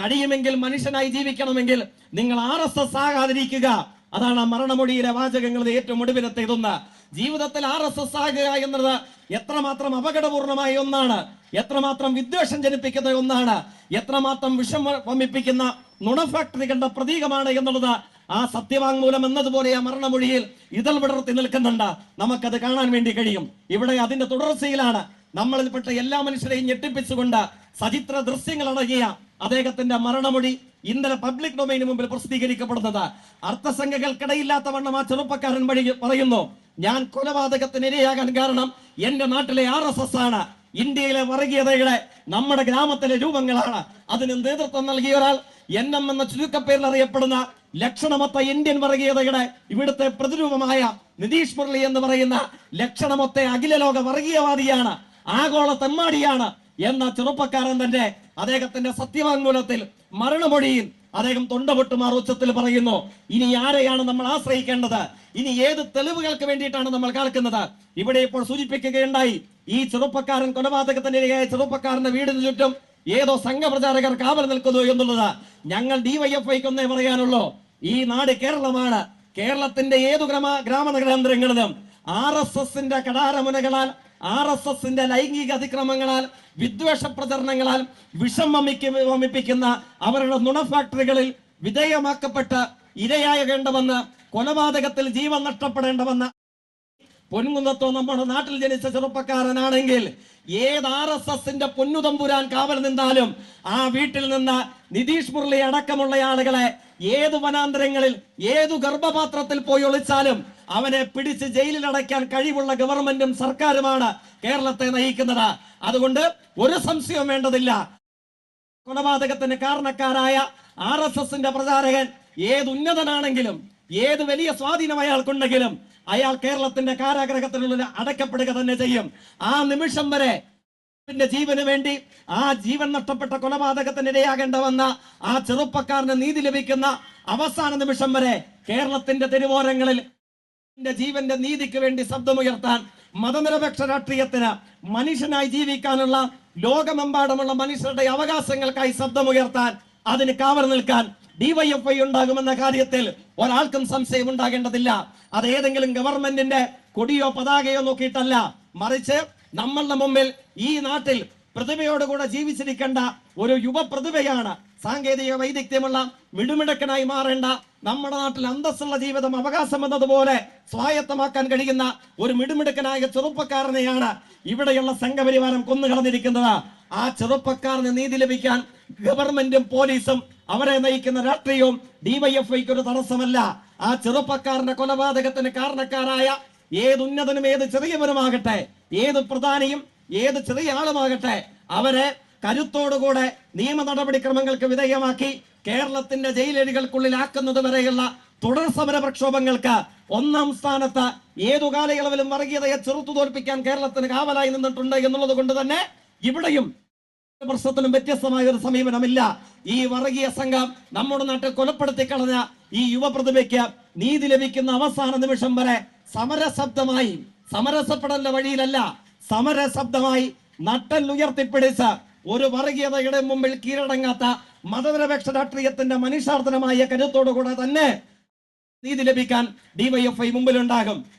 കഴിയുമെങ്കിൽ മനുഷ്യനായി ജീവിക്കണമെങ്കിൽ നിങ്ങൾ ആർ എസ് എസ് ആകാതിരിക്കുക. അതാണ് ആ മരണമൊഴിയിലെ വാചകങ്ങളുടെ ഏറ്റവും ഒടുവിലത്തെ ഇതൊന്ന്. ജീവിതത്തിൽ ആർ എസ് എസ് ആകുക എന്നത് എത്രമാത്രം അപകടപൂർണമായ ഒന്നാണ്. എത്രമാത്രം വിദ്വേഷം ജനിപ്പിക്കുന്ന ഒന്നാണ്. എത്രമാത്രം വിഷം വമിപ്പിക്കുന്ന നുണ ഫാക്ടറികളുടെ പ്രതീകമാണ് എന്നുള്ളത് ആ സത്യവാങ്മൂലം എന്നതുപോലെ ആ മരണമൊഴിയിൽ ഇതൾ വിടർത്തി നിൽക്കുന്നുണ്ട്. നമുക്കത് കാണാൻ വേണ്ടി കഴിയും. ഇവിടെ അതിന്റെ തുടർച്ചയിലാണ്. നമ്മളിൽപ്പെട്ട എല്ലാ മനുഷ്യരെയും ഞെട്ടിപ്പിച്ചുകൊണ്ട് സചിത്ര ദൃശ്യങ്ങൾ അടങ്ങിയ അദ്ദേഹത്തിന്റെ മരണമൊഴി ഇന്നലെ പബ്ലിക് ഡൊമൈന് മുമ്പിൽ പ്രസിദ്ധീകരിക്കപ്പെടുന്നത്. അർത്ഥസംഖ്യകൾക്കിടയില്ലാത്ത വണ്ണം ആ ചെറുപ്പക്കാരൻ വഴി പറയുന്നു. ഞാൻ കൊലപാതകത്തിന് ഇരയാകാൻ കാരണം എന്റെ നാട്ടിലെ ആർ എസ് എസ് ആണ്. ഇന്ത്യയിലെ വർഗീയതയുടെ നമ്മുടെ ഗ്രാമത്തിലെ രൂപങ്ങളാണ്. അതിന് നേതൃത്വം നൽകിയ ഒരാൾ എൻ എം എന്ന ചുരുക്കപ്പേരിൽ അറിയപ്പെടുന്ന ലക്ഷണമൊത്ത ഇന്ത്യൻ വർഗീയതയുടെ ഇവിടുത്തെ പ്രതിരൂപമായ നിതീഷ് മുരളി എന്ന് പറയുന്ന ലക്ഷണമൊത്ത അഖില ലോക വർഗീയവാദിയാണ്. ആഗോള തെമ്മാടിയാണ്. എന്ന ചെറുപ്പക്കാരൻ തന്നെ അദ്ദേഹത്തിന്റെ സത്യവാങ്മൂലത്തിൽ മരണമൊഴിയിൽ അദ്ദേഹം തൊണ്ടപൊട്ടുമാർ ഉച്ചത്തിൽ പറയുന്നു ഇനി ആരെയാണ് നമ്മൾ ആശ്രയിക്കേണ്ടത്? ഇനി ഏത് തെളിവുകൾക്ക് വേണ്ടിയിട്ടാണ് നമ്മൾ കേൾക്കുന്നത് ഇവിടെ ഇപ്പോൾ സൂചിപ്പിക്കുകയുണ്ടായി ഈ ചെറുപ്പക്കാരൻ കൊലപാതകത്തിന്റെ ചെറുപ്പക്കാരന്റെ വീടിന് ചുറ്റും ഏതോ സംഘപ്രചാരകർ കാവൽ നിൽക്കുന്നു എന്നുള്ളത് ഞങ്ങൾ ഡിവൈഎഫ്ഐക്ക് ഒന്നേ പറയാനുള്ളൂ. ഈ നാട് കേരളമാണ്. കേരളത്തിന്റെ ഏതു ഗ്രാമ ഗ്രാമനഗരാന്തരങ്ങളിലും ആർ എസ് എസിന്റെ കടാരമുനകളാൽ ആർ എസ് എസിന്റെ ലൈംഗിക അതിക്രമങ്ങളാൽ വിദ്വേഷ പ്രചരണങ്ങളാൽ വിഷം വമിപ്പിക്കുന്ന അവരുടെ നുണ ഫാക്ടറികളിൽ വിധേയമാക്കപ്പെട്ട് ഇരയാകേണ്ടവന്ന് കൊലപാതകത്തിൽ ജീവൻ നഷ്ടപ്പെടേണ്ടവന്ന് പൊൻകുന്നത്തോ നമ്മുടെ നാട്ടിൽ ജനിച്ച ചെറുപ്പക്കാരനാണെങ്കിൽ ഏത് ആർ എസ് എസിന്റെ പൊന്നുതമ്പുരാൻ കാവൽ നിന്നാലും ആ വീട്ടിൽ നിന്ന് നിതീഷ് മുരളി അടക്കമുള്ള ആളുകളെ ഏത് വനാന്തരങ്ങളിൽ ഏതു ഗർഭപാത്രത്തിൽ പോയി ഒളിച്ചാലും അവനെ പിടിച്ച് ജയിലിൽ അടയ്ക്കാൻ കഴിവുള്ള ഗവൺമെന്റും സർക്കാരുമാണ് കേരളത്തെ നയിക്കുന്നത്. അതുകൊണ്ട് ഒരു സംശയവും വേണ്ടതില്ല. കൊലപാതകത്തിന് കാരണക്കാരായ ആർ എസ് എസിന്റെ പ്രചാരകൻ ഏത് ഉന്നതനാണെങ്കിലും ഏത് വലിയ സ്വാധീനം അയാൾക്കുണ്ടെങ്കിലും അയാൾ കേരളത്തിന്റെ കാരാഗ്രഹത്തിനുള്ളിൽ അടയ്ക്കപ്പെടുക തന്നെ ചെയ്യും. ആ നിമിഷം വരെ ജീവന് വേണ്ടി ആ ജീവൻ നഷ്ടപ്പെട്ട കൊലപാതകത്തിന് ഇരയാകേണ്ട വന്ന ആ ചെറുപ്പക്കാരന് നീതി ലഭിക്കുന്ന അവസാന നിമിഷം വരെ കേരളത്തിന്റെ തെരുവോരങ്ങളിൽ ന്റെ ജീവന്റെ നീതിക്ക് വേണ്ടി ശബ്ദമുയർത്താൻ മതനിരപേക്ഷ രാഷ്ട്രീയത്തിന് മനുഷ്യനായി ജീവിക്കാനുള്ള ലോകമെമ്പാടുമുള്ള മനുഷ്യരുടെ അവകാശങ്ങൾക്കായി ശബ്ദമുയർത്താൻ അതിന് കാവൽ നിൽക്കാൻ ഡിവൈഎഫ്ഐ ഉണ്ടാകുമെന്ന കാര്യത്തിൽ ഒരാൾക്കും സംശയം ഉണ്ടാകേണ്ടതില്ല. അത് ഏതെങ്കിലും ഗവൺമെന്റിന്റെ കൊടിയോ പതാകയോ നോക്കിയിട്ടല്ല. മറിച്ച് നമ്മളുടെ മുമ്പിൽ ഈ നാട്ടിൽ പ്രതിഭയോടുകൂടെ ജീവിച്ചിരിക്കേണ്ട ഒരു യുവ പ്രതിഭയാണ് സാങ്കേതിക വൈദഗ്ധ്യമുള്ള മിടുമിടക്കനായി മാറേണ്ട നമ്മുടെ നാട്ടിൽ അന്തസ്സുള്ള ജീവിതം അവകാശം എന്നതുപോലെ സ്വായത്തമാക്കാൻ കഴിയുന്ന ഒരു മിടുമിടുക്കനായ ചെറുപ്പക്കാരനെയാണ് ഇവിടെയുള്ള സംഘപരിവാരം കൊന്നുകളഞ്ഞിരിക്കുന്നത്. ആ ചെറുപ്പക്കാരന് നീതി ലഭിക്കാൻ ഗവൺമെന്റും പോലീസും അവരെ നയിക്കുന്ന രാഷ്ട്രീയവും ഡിവൈഎഫ്ഐക്ക് ഒരു തടസ്സമല്ല. ആ ചെറുപ്പക്കാരന്റെ കൊലപാതകത്തിന് കാരണക്കാരായ ഏത് ഉന്നതനും ഏത് ചെറിയവനുമാകട്ടെ ഏത് പ്രധാനിയും ഏത് ചെറിയ ആളുമാകട്ടെ അവരെ കരുത്തോടുകൂടെ നിയമ നടപടിക്രമങ്ങൾക്ക് വിധേയമാക്കി കേരളത്തിന്റെ ജയിലഴികൾക്കുള്ളിലാക്കുന്നത് വരെയുള്ള തുടർ സമര പ്രക്ഷോഭങ്ങൾക്ക് ഒന്നാം സ്ഥാനത്ത് ഏതു കാലയളവിലും വർഗീയതയെ ചെറുത്തു തോൽപ്പിക്കാൻ കേരളത്തിന് കാവലായി നിന്നിട്ടുണ്ട് എന്നുള്ളത് കൊണ്ട് തന്നെ ഇവിടെയും വർഷത്തിനും വ്യത്യസ്തമായ ഒരു സമീപനമില്ല. ഈ വർഗീയ സംഘം നമ്മുടെ നാട്ടിൽ കൊലപ്പെടുത്തി കളഞ്ഞ ഈ യുവപ്രതിഭയ്ക്ക് നീതി ലഭിക്കുന്ന അവസാന നിമിഷം വരെ സമരശബ്ദമായി സമരസപ്പെടലിന്റെ വഴിയിലല്ല സമരശബ്ദമായി നട്ടൽ ഉയർത്തിപ്പിടിച്ച് ഒരു വർഗീയതയുടെ മുമ്പിൽ കീഴടങ്ങാത്ത മതനിരപേക്ഷ രാഷ്ട്രീയത്തിന്റെ മനുഷ്യാർത്ഥനമായ കരുത്തോടുകൂടെ തന്നെ നീതി ലഭിക്കാൻ ഡിവൈഎഫ്ഐ മുമ്പിലുണ്ടാകും.